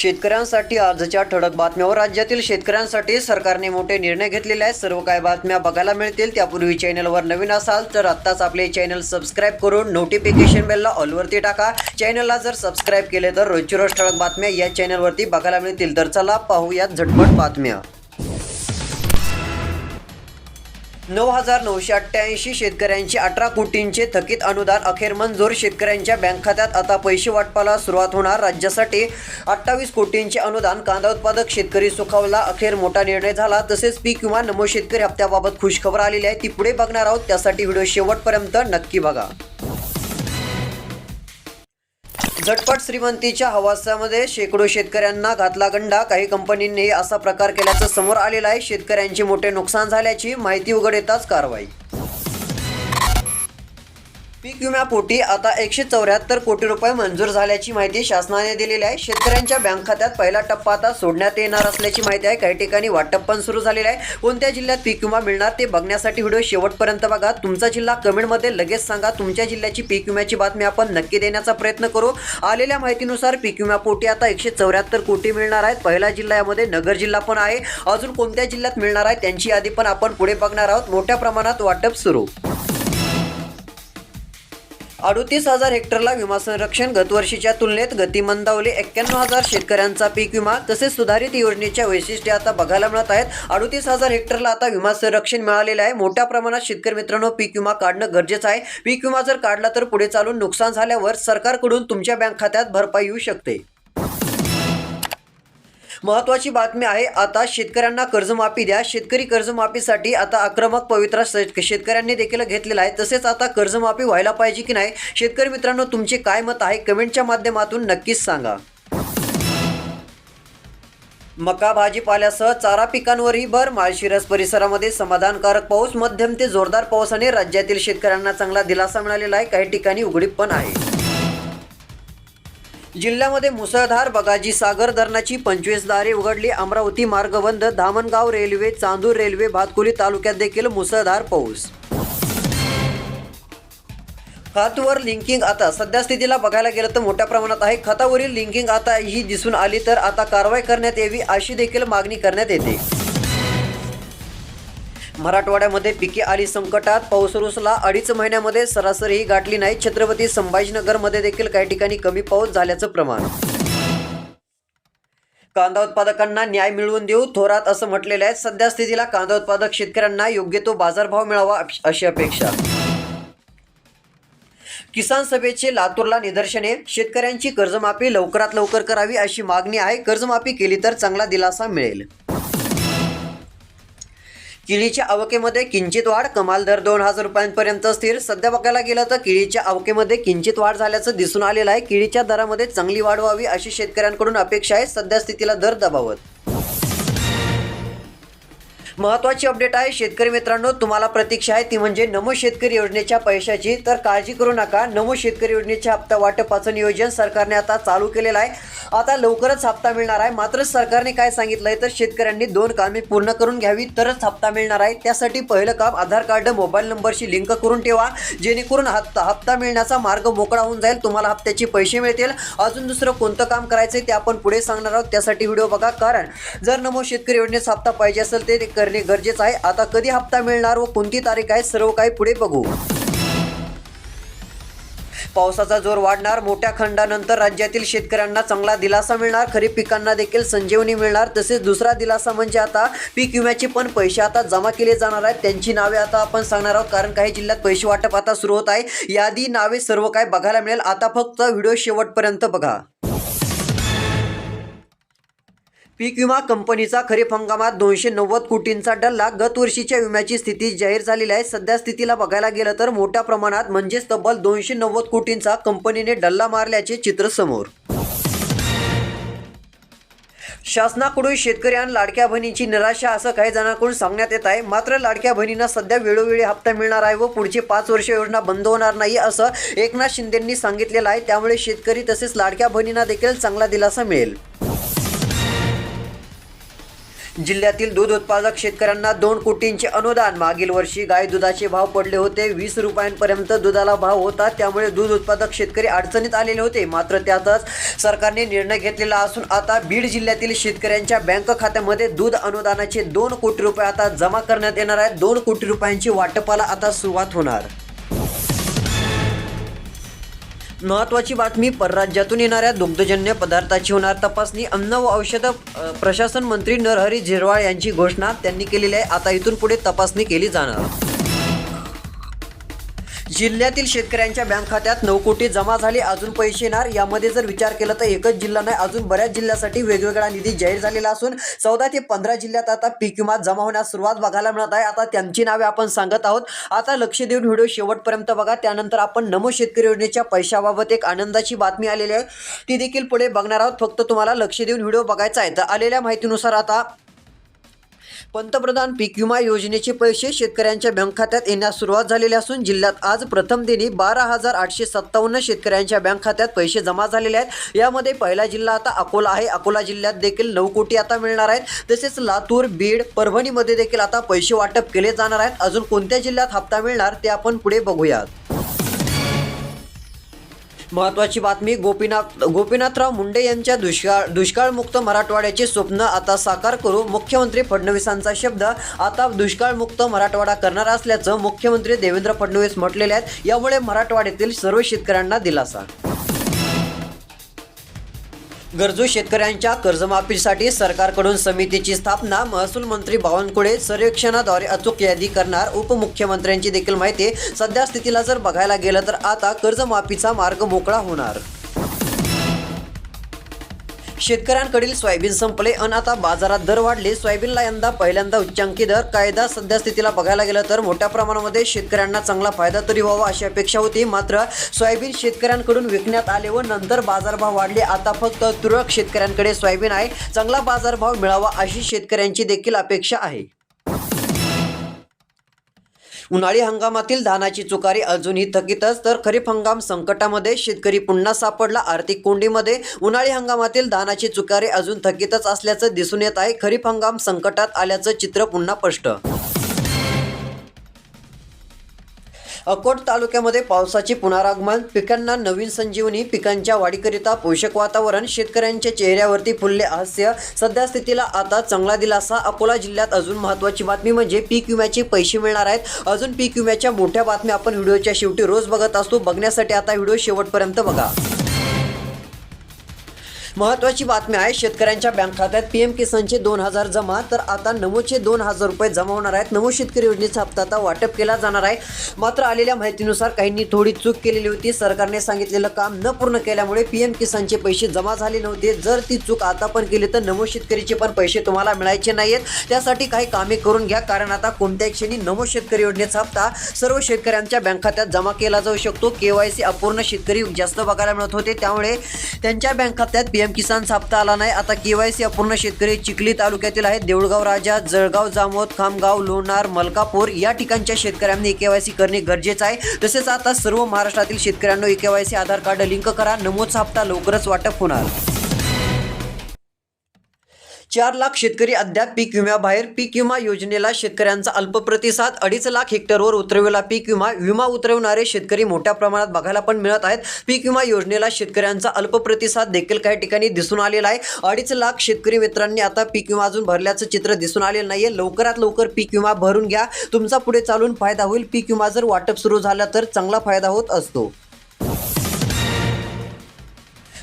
शेतकऱ्यांसाठी आजच्या ठळक बातम्यावर राज्यातील शेतकऱ्यांसाठी सरकारने मोठे निर्णय घेतलेले आहेत. सर्व काय बातम्या बघायला मिळतील. त्यापूर्वी चॅनलवर नवीन असाल तर आत्ताच आपले चॅनल सबस्क्राईब करून नोटिफिकेशन बेलला ऑलवरती टाका. चॅनलला जर सबस्क्राईब केले तर रोजची रोज ठळक बातम्या या चॅनलवरती बघायला मिळतील. तर चला पाहूयात झटपट बातम्या. नऊ हजार नऊशे अठ्ठ्याऐंशी शेतकऱ्यांची अठरा कोटींचे थकीत अनुदान अखेर मंजूर. शेतकऱ्यांच्या बँक खात्यात आता पैसे वाटपाला सुरुवात होणार. राज्यासाठी अठ्ठावीस कोटींचे अनुदान कांदा उत्पादक शेतकरी सुखावला. अखेर मोठा निर्णय झाला. तसेच पीक विमा नमो शेतकरी हप्त्याबाबत खुशखबर आलेली आहे. ती पुढे बघणार आहोत. त्यासाठी व्हिडिओ शेवटपर्यंत नक्की बघा. झटपट श्रीमंतीच्या हवासामध्ये शेकडो शेतकऱ्यांना घातला गंडा. काही कंपनींनी असा प्रकार केल्याचं समोर आलेलं आहे. शेतकऱ्यांचे मोठे नुकसान झाल्याची माहिती उघड येताच कारवाई. पीक विम्यापोटी आता एकशे चौऱ्याहत्तर कोटी रुपये मंजूर झाल्याची माहिती शासनाने दिलेली आहे. शेतकऱ्यांच्या बँक खात्यात पहिला टप्पा आता सोडण्यात येणार असल्याची माहिती आहे. काही ठिकाणी वाटप पण सुरू झालेलं आहे. कोणत्या जिल्ह्यात पीक विमा मिळणार ते बघण्यासाठी व्हिडिओ शेवटपर्यंत बघा. तुमचा जिल्हा कमेंटमध्ये लगेच सांगा. तुमच्या जिल्ह्याची पीक विम्याची बातमी आपण नक्की देण्याचा प्रयत्न करू. आलेल्या माहितीनुसार पीक विम्यापोटी आता एकशे चौऱ्याहत्तर कोटी मिळणार आहेत. पहिला जिल्हा यामध्ये नगर जिल्हा पण आहे. अजून कोणत्या जिल्ह्यात मिळणार आहे त्यांची यादी पण आपण पुढे बघणार आहोत. मोठ्या प्रमाणात वाटप सुरू. अडतीस हजार हेक्टरला विमा संरक्षण गतवर्षीच्या तुलनेत गतिमंदावली एक्क्याण्णव हजार शेतकऱ्यांचा पीक विमा तसेच सुधारित योजनेच्या वैशिष्ट्ये आता बघायला मिळत आहेत. अडतीस हजार हेक्टरला आता विमा संरक्षण मिळालेलं आहे. मोठ्या प्रमाणात शेतकरी मित्रांनो पीक विमा काढणं गरजेचं आहे. पीक विमा जर काढला तर पुढे चालून नुकसान झाल्यावर सरकारकडून तुमच्या बँक खात्यात भरपाई येऊ शकते. महत्वाची बातमी आहे आता शेतकऱ्यांना कर्जमाफी द्या. शेतकरी कर्जमाफीसाठी आता आक्रमक पवित्रा शेतकऱ्यांनी देखील घेतलेला आहे. तसेच आता कर्जमाफी व्हायला पाहिजे की नाही? शेतकरी मित्रांनो तुमचे काय मत आहे? कमेंटच्या माध्यमातून नक्कीच सांगा. मका भाजीपाल्यासह चारा पिकांवरही भर. माळशिरस परिसरामध्ये समाधानकारक पाऊस. मध्यम ते जोरदार पावसाने राज्यातील शेतकऱ्यांना चांगला दिलासा मिळालेला आहे. काही ठिकाणी उघडीप पण आहे. जिल्ह्यामध्ये मुसळधार बगाजी सागर धरणाची पंचवीस दारे उघडली. अमरावती मार्ग बंद धामणगाव रेल्वे चांदूर रेल्वे भातकुली तालुक्यात देखील मुसळधार पाऊस. खतवर लिंकिंग आता. सध्या स्थितीला बघायला गेलं तर मोठ्या प्रमाणात आहे. खतावरील लिंकिंग आता ही दिसून आली तर आता कारवाई करण्यात यावी अशी देखील मागणी करण्यात येते. मराठवाड्यामध्ये पिके आली संकटात पाऊस रुसला अडीच महिन्यामध्ये सरासरीही गाठली नाही. छत्रपती संभाजीनगरमध्ये देखील काही ठिकाणी कमी पाऊस झाल्याचं प्रमाण. कांदा उत्पादकांना न्याय मिळवून देऊ थोरात असं म्हटलेलं आहे. सध्या स्थितीला कांदा उत्पादक शेतकऱ्यांना योग्य तो बाजारभाव मिळावा अशी अपेक्षा. किसान सभेचे लातूरला निदर्शने. शेतकऱ्यांची कर्जमाफी लवकरात लवकर करावी अशी मागणी आहे. कर्जमाफी केली तर चांगला दिलासा मिळेल. किळीच्या आवकेमध्ये किंचित वाढ कमाल दर दोन हजार रुपयांपर्यंत स्थिर. सध्या बघायला गेलं तर किळीच्या आवकेमध्ये किंचित वाढ झाल्याचं दिसून आलेलं आहे. किळीच्या दरामध्ये चांगली वाढ व्हावी अशी शेतकऱ्यांकडून अपेक्षा आहे. सध्या स्थितीला दर दबावत. महत्वाची अपडेट आहे. शेतकरी मित्रांनो तुम्हाला प्रतीक्षा आहे. ती म्हणजे नमो शेतकरी योजनेच्या पैशाची. तर काळजी करू नका. नमो शेतकरी योजनेच्या हप्ता वाटपाचं नियोजन सरकारने आता चालू केलेलं आहे. आता लवकरच हप्ता मिळणार आहे. मात्र सरकारने काय सांगितलंय तर शेतकऱ्यांनी दोन कामे पूर्ण करून घ्यावी तरच हप्ता मिळणार आहे. त्यासाठी पहिलं काम आधार कार्ड मोबाईल नंबरशी लिंक करून ठेवा. जेणेकरून हप्ता हप्ता मिळण्याचा मार्ग मोकळा होऊन जाईल. तुम्हाला हप्त्याचे पैसे मिळतील. अजून दुसरं कोणतं काम करायचं ते आपण पुढे सांगणार आहोत. त्यासाठी व्हिडिओ बघा. कारण जर नमो शेतकरी योजनेचा हप्ता पाहिजे असेल ते करणे गरजेचं आहे. आता कधी हप्ता मिळणार व कोणती तारीख आहे सर्व काही पुढे बघू. पावसाचा जोर वाढणार मोठ्या खंडानंतर राज्यातील शेतकऱ्यांना चांगला दिलासा मिळणार खरीप पिकांना देखील संजीवनी मिळणार. तसेच दुसरा दिलासा म्हणजे आता पीक विम्याचे पण पैसे आता जमा केले जाणार आहेत. त्यांची नावे आता आपण सांगणार आहोत कारण काही जिल्ह्यात पैसे वाटप आता सुरू होत आहे. यादी नावे सर्व काय बघायला मिळेल. आता फक्त व्हिडिओ शेवटपर्यंत बघा. पीक विमा कंपनीचा खरीप हंगामात दोनशे नव्वद कोटींचा डल्ला गत वर्षीच्या विम्याची स्थिती जाहीर झालेली आहे. सध्या स्थितीला बघायला गेलं तर मोठ्या प्रमाणात म्हणजेच तब्बल दोनशे नव्वद कोटींचा कंपनीने डल्ला मारल्याचे चित्र समोर. शासनाकडून शेतकऱ्यांना लाडक्या बहिणींची निराशा असं काही जणांकडून सांगण्यात येत आहे. मात्र लाडक्या बहिणींना सध्या वेळोवेळी हप्ता मिळणार आहे व पुढची पाच वर्ष योजना बंद होणार नाही असं एकनाथ शिंदेंनी सांगितलेलं आहे. त्यामुळे शेतकरी तसेच लाडक्या बहिणींना देखील चांगला दिलासा मिळेल. जिल्ह्यातील दूध उत्पादक शेतकऱ्यांना दोन कोटींचे अनुदान. मागील वर्षी गाय दुधाचे भाव पडले होते. वीस रुपयांपर्यंत दुधाला भाव होता. त्यामुळे दूध उत्पादक शेतकरी अडचणीत आलेले होते. मात्र त्यातच सरकारने निर्णय घेतलेला असून आता बीड जिल्ह्यातील शेतकऱ्यांच्या बँक खात्यामध्ये दूध अनुदानाचे दोन कोटी रुपये आता जमा करण्यात येणार आहेत. दोन कोटी रुपयांची वाटपाला आता सुरुवात होणार. महत्वाची बातमी परराज्यातून येणाऱ्या दुग्धजन्य पदार्थाची होणार तपासणी अन्न व औषध प्रशासन मंत्री नरहरी झिरवाळ यांची घोषणा त्यांनी केलेली आहे. आता इथून पुढे तपासणी केली जाणार. जिल्ह्यातील शेतकऱ्यांच्या बँक खात्यात नऊ कोटी जमा झाले अजून पैसे येणार? यामध्ये जर विचार केला तर एकच जिल्हा नाही अजून बऱ्याच जिल्ह्यासाठी वेगवेगळा निधी जाहीर झालेला असून चौदा ते पंधरा जिल्ह्यात आता पीक विमा जमा होण्यास सुरुवात बघायला मिळत आहे. आता त्यांची नावे आपण सांगत आहोत. आता लक्ष देऊन व्हिडिओ शेवटपर्यंत बघा. त्यानंतर आपण नमो शेतकरी योजनेच्या पैशाबाबत एक आनंदाची बातमी आलेली आहे. ती देखील पुढे बघणार आहोत. फक्त तुम्हाला लक्ष देऊन व्हिडिओ बघायचा आहे. तर आलेल्या माहितीनुसार आता पंतप्रधान पीक विमा योजनेचे पैसे शेतकऱ्यांच्या बँक खात्यात येण्यास सुरुवात झालेली असून जिल्ह्यात आज प्रथम दिनी बारा हजार आठशे सत्तावन्न शेतकऱ्यांच्या बँक खात्यात पैसे जमा झालेले आहेत. यामध्ये पहिला जिल्हा आता अकोला आहे. अकोला जिल्ह्यात देखील नऊ कोटी आता मिळणार आहेत. तसेच लातूर बीड परभणीमध्ये देखील आता पैसे वाटप केले जाणार आहेत. अजून कोणत्या जिल्ह्यात हप्ता मिळणार ते आपण पुढे बघूयात. महत्वाची बातमी गोपीनाथ गोपीनाथराव मुंडे यांच्या दुष्काळ दुष्काळमुक्त मराठवाड्याचे स्वप्न आता साकार करू मुख्यमंत्री फडणवीसांचा शब्द. आता दुष्काळमुक्त मराठवाडा करणार असल्याचं मुख्यमंत्री देवेंद्र फडणवीस म्हटलेले आहेत. यामुळे मराठवाड्यातील सर्व शेतकऱ्यांना दिलासा. गरजू शेतकऱ्यांच्या कर्जमाफीसाठी सरकारकडून समितीची स्थापना महसूल मंत्री बावनकुळे सर्वेक्षणाद्वारे अचूक यादी करणार उपमुख्यमंत्र्यांची देखील माहिती. सध्या स्थितीला जर बघायला गेलं तर आता कर्जमाफीचा मार्ग मोकळा होणार. शेतकऱ्यांकडील सोयाबीन संपले अन आता बाजारात दर वाढले. सोयाबीनला यंदा पहिल्यांदा उच्चांकी दर कायदा सध्या स्थितीला बघायला गेलं तर मोठ्या प्रमाणामध्ये शेतकऱ्यांना चांगला फायदा तरी व्हावा अशी अपेक्षा होती. मात्र सोयाबीन शेतकऱ्यांकडून विकण्यात आले व नंतर बाजारभाव वाढले. आता फक्त तुरळक शेतकऱ्यांकडे सोयाबीन आहे. चांगला बाजारभाव मिळावा अशी शेतकऱ्यांची देखील अपेक्षा आहे. उन्हाळी हंगामातील धानाची चुकारी अजूनही थकीतच तर खरीप हंगाम संकटामध्ये शेतकरी पुन्हा सापडला. आर्थिक कोंडीमध्ये उन्हाळी हंगामातील धानाची चुकारी अजून थकीतच असल्याचं दिसून येत आहे. खरीप हंगाम संकटात आल्याचं चित्र पुन्हा स्पष्ट अकोट तालुक्यामध्ये पावसाचे पुनरागमन पिकांना नवीन संजीवनी पिकांच्या वाढीकरिता पोषक वातावरण शेतकऱ्यांच्या चेहऱ्यावरती फुलले हास्य. सध्या स्थितीला आता चांगला दिलासा. अकोला जिल्ह्यात अजून महत्त्वाची बातमी म्हणजे पीक विम्याचे पैसे मिळणार आहेत. अजून पीक विम्याच्या मोठ्या बातम्या आपण व्हिडिओच्या शेवटी रोज बघत असतो. बघण्यासाठी आता व्हिडिओ शेवटपर्यंत बघा. महत्वाची बातमी आहे शेतकऱ्यांच्या बँक खात्यात पीएम किसानचे दोन हजार जमा तर आता नमोचे दोन हजार रुपये जमा होणार आहेत. नमो शेतकरी योजनेचा हप्ता आता वाटप केला जाणार आहे. मात्र आलेल्या माहितीनुसार काहींनी थोडी चूक केलेली होती. सरकारने सांगितलेलं काम न पूर्ण केल्यामुळे पीएम किसानचे पैसे जमा झाले नव्हते. जर ती चूक आता पण केली तर नमो शेतकरीचे पण पैसे तुम्हाला मिळायचे नाहीयेत. त्यासाठी काही कामे करून घ्या कारण आता कोणत्याही क्षणी नमो शेतकरी योजनेचा हप्ता सर्व शेतकऱ्यांच्या बँक खात्यात जमा केला जाऊ शकतो. केवायसी अपूर्ण शेतकरी जास्त बघायला मिळत होते. त्यामुळे त्यांच्या बँक खात्यात पीएम किसान सापता आला नाही. आता केवायसी अपूर्ण शेतकरी चिखली तालुक्यातील आहेत. देऊळगाव राजा जळगाव जामोद खामगाव लोणार मलकापूर या ठिकाणच्या शेतकऱ्यांनी केवायसी करणे गरजेचं आहे. तसेच आता सर्व महाराष्ट्रातील शेतकऱ्यांना केवायसी आधार कार्ड लिंक करा. नमोद सापता लवकरच वाटप होणार. चार लाख शेतकरी अद्याप पीक विम्याबाहेर पीक विमा योजनेला शेतकऱ्यांचा अल्प प्रतिसाद. अडीच लाख हेक्टरवर उतरविला पीक विमा. विमा उतरवणारे शेतकरी मोठ्या प्रमाणात बघायला पण मिळत आहेत. पीक विमा योजनेला शेतकऱ्यांचा अल्प प्रतिसाद देखील काही ठिकाणी दिसून आलेला आहे. अडीच लाख शेतकरी मित्रांनी आता पीक विमा अजून भरल्याचं चित्र दिसून आलेलं नाहीये. लवकरात लवकर पीक विमा भरून घ्या. तुमचा पुढे चालून फायदा होईल. पीक विमा जर वाटप सुरू झाला तर चांगला फायदा होत असतो.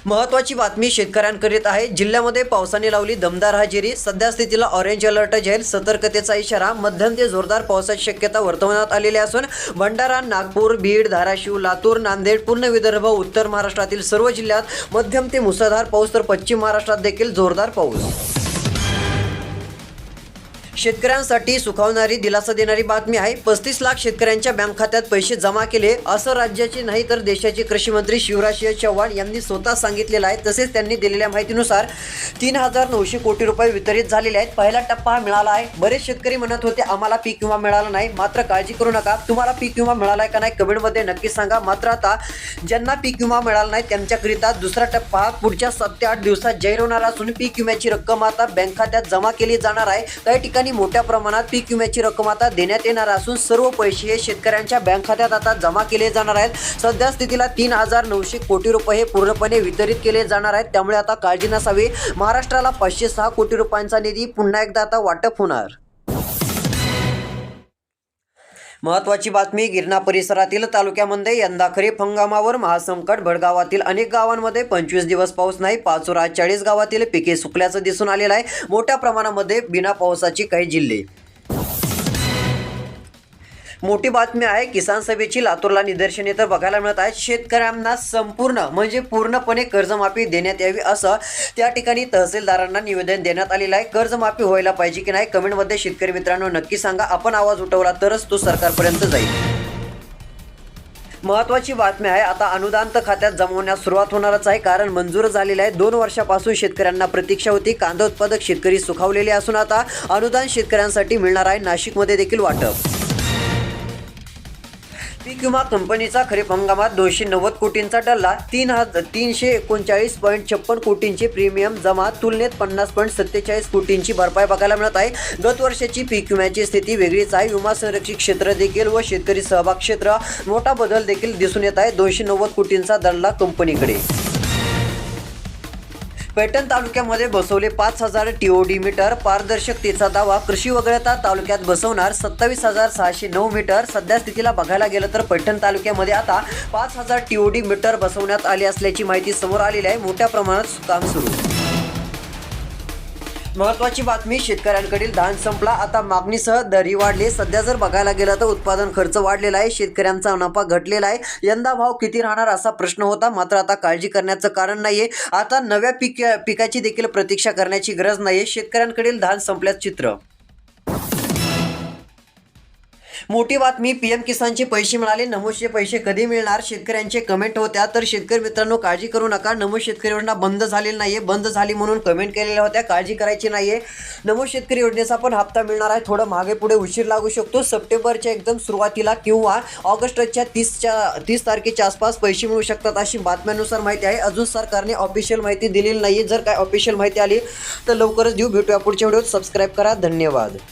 महत्वाची बातमी शेतकऱ्यांकरीत आहे. जिल्ह्यामध्ये पावसाने लावली दमदार हजेरी सध्या स्थितीला ऑरेंज अलर्ट जाहीर. सतर्कतेचा इशारा. मध्यम ते जोरदार पावसाची शक्यता वर्तवण्यात आलेली असून भंडारा नागपूर बीड धाराशिव लातूर नांदेड पूर्ण विदर्भ उत्तर महाराष्ट्रातील सर्व जिल्ह्यात मध्यम ते मुसळधार पाऊस तर पश्चिम महाराष्ट्रात देखील जोरदार पाऊस. शेतकऱ्यांसाठी सुखावणारी दिलासा देणारी बातमी आहे. पस्तीस लाख शेतकऱ्यांच्या बँक खात्यात पैसे जमा केले. असं राज्याचे नाही तर देशाचे कृषी मंत्री शिवराजसिंह चव्हाण यांनी स्वतः सांगितलेलं आहे. तसेच त्यांनी दिलेल्या माहितीनुसार तीन हजार नऊशे कोटी रुपये वितरित झालेले आहेत. पहिला टप्पा हा मिळाला आहे. बरेच शेतकरी म्हणत होते आम्हाला पीक विमा मिळाला नाही. मात्र काळजी करू नका. तुम्हाला पीक विमा मिळालाय का नाही कमेंटमध्ये नक्की सांगा. मात्र आता ज्यांना पीक विमा मिळाला नाही त्यांच्याकरिता दुसरा टप्पा हा पुढच्या सात ते आठ दिवसात जाहीर होणार असून पीक विम्याची रक्कम आता बँक खात्यात जमा केली जाणार आहे. काही ठिकाणी मोठ्या प्रमाणात पीक विम्याची रक्कम आता देण्यात येणार असून सर्व पैसे हे शेतकऱ्यांच्या बँक खात्यात आता जमा केले जाणार आहेत. सध्या स्थितीला तीन हजार नऊशे कोटी रुपये हे पूर्णपणे वितरित केले जाणार आहेत. त्यामुळे आता काळजी नसावी. महाराष्ट्राला पाचशे सहा कोटी रुपयांचा निधी पुन्हा एकदा आता वाटप होणार. महत्वाची बातमी गिरणा परिसरातील तालुक्यामध्ये यंदा खरीप हंगामावर महासंकट. भडगावातील अनेक गावांमध्ये पंचवीस दिवस पाऊस नाही पाचोरा चाळीस गावातील पिके सुकल्याचं दिसून आलेलं आहे. मोठ्या प्रमाणामध्ये बिना पावसाची काही जिल्हे. मोठी बातमी आहे किसान सभेची लातूरला निदर्शने तर बघायला मिळत आहेत. शेतकऱ्यांना संपूर्ण म्हणजे पूर्णपणे कर्जमाफी देण्यात यावी असं त्या ठिकाणी तहसीलदारांना निवेदन देण्यात आलेलं आहे. कर्जमाफी व्हायला पाहिजे की नाही कमेंटमध्ये शेतकरी मित्रांनो नक्की सांगा. आपण आवाज उठवला तरच तो सरकारपर्यंत जाईल. महत्वाची बातमी आहे आता अनुदान तर खात्यात जमवण्यास सुरुवात होणारच आहे. कारण मंजूर झालेलं आहे. दोन वर्षापासून शेतकऱ्यांना प्रतीक्षा होती. कांदा उत्पादक शेतकरी सुखावलेले असून आता अनुदान शेतकऱ्यांसाठी मिळणार आहे. नाशिकमध्ये देखील वाटप पीक विमा कंपनीचा खरीप हंगामात दोनशे नव्वद कोटींचा डल्ला तीन हजार तीनशे एकोणचाळीस पॉईंट छप्पन कोटींची प्रीमियम जमा तुलनेत पन्नास पॉईंट सत्तेचाळीस कोटींची भरपाई बघायला मिळत आहे. गत वर्षाची पीक विम्याची स्थिती वेगळीच आहे. विमा संरक्षित क्षेत्र देखील व शेतकरी सहभाग क्षेत्र मोठा बदल देखील दिसून येत आहे. दोनशे नव्वद कोटींचा दल्ला कंपनीकडे. पैठण तालुक्यामध्ये बसवले पाच हजार टीओडी मीटर पारदर्शकतेचा दावा. कृषी वगळता तालुक्यात बसवणार सत्तावीस हजार सहाशे नऊ मीटर. सध्या स्थितीला बघायला गेलं तर पैठण तालुक्यामध्ये आता पाच हजार टीओडी मीटर बसवण्यात आले असल्याची माहिती समोर आलेली आहे. मोठ्या प्रमाणात काम सुरू. महत्वाची बातमी शेतकऱ्यांकडील धान संपला. आता मागणीसह दरी वाढली. सध्या जर बघायला गेलं तर उत्पादन खर्च वाढलेला आहे. शेतकऱ्यांचा नफा घटलेला आहे. यंदा भाव किती राहणार असा प्रश्न होता. मात्र आता काळजी करण्याचं कारण नाहीये. आता नव्या पिक पिकाची देखील प्रतीक्षा करण्याची गरज नाहीये. शेतकऱ्यांकडील धान संपल्याचं चित्र. मोठी बातमी पीएम किसानचे पैसे मिळाले नमोचे पैसे कधी मिळणार? शेतकऱ्यांचे कमेंट होत्या तर शेतकरी मित्रांनो काळजी करू नका. नमो शेतकरी योजना बंद झालेली नाहीये. बंद झाली म्हणून कमेंट केलेल्या होत्या. काळजी करायची नाहीये. नमो शेतकरी योजनेचा पण हप्ता मिळणार आहे. थोडं मागे पुढे उशीर लागू शकतो. सप्टेंबरच्या एकदम सुरुवातीला किंवा ऑगस्टच्या तीसच्या तीस तारखेच्या आसपास पैसे मिळू शकतात अशी बातम्यानुसार माहिती आहे. अजून सरकारने ऑफिशियल माहिती दिलेली नाही जर काय ऑफिशियल माहिती आली तर लवकरच देऊ. भेटूया पुढच्या व्हिडिओत. सबस्क्राईब करा. धन्यवाद.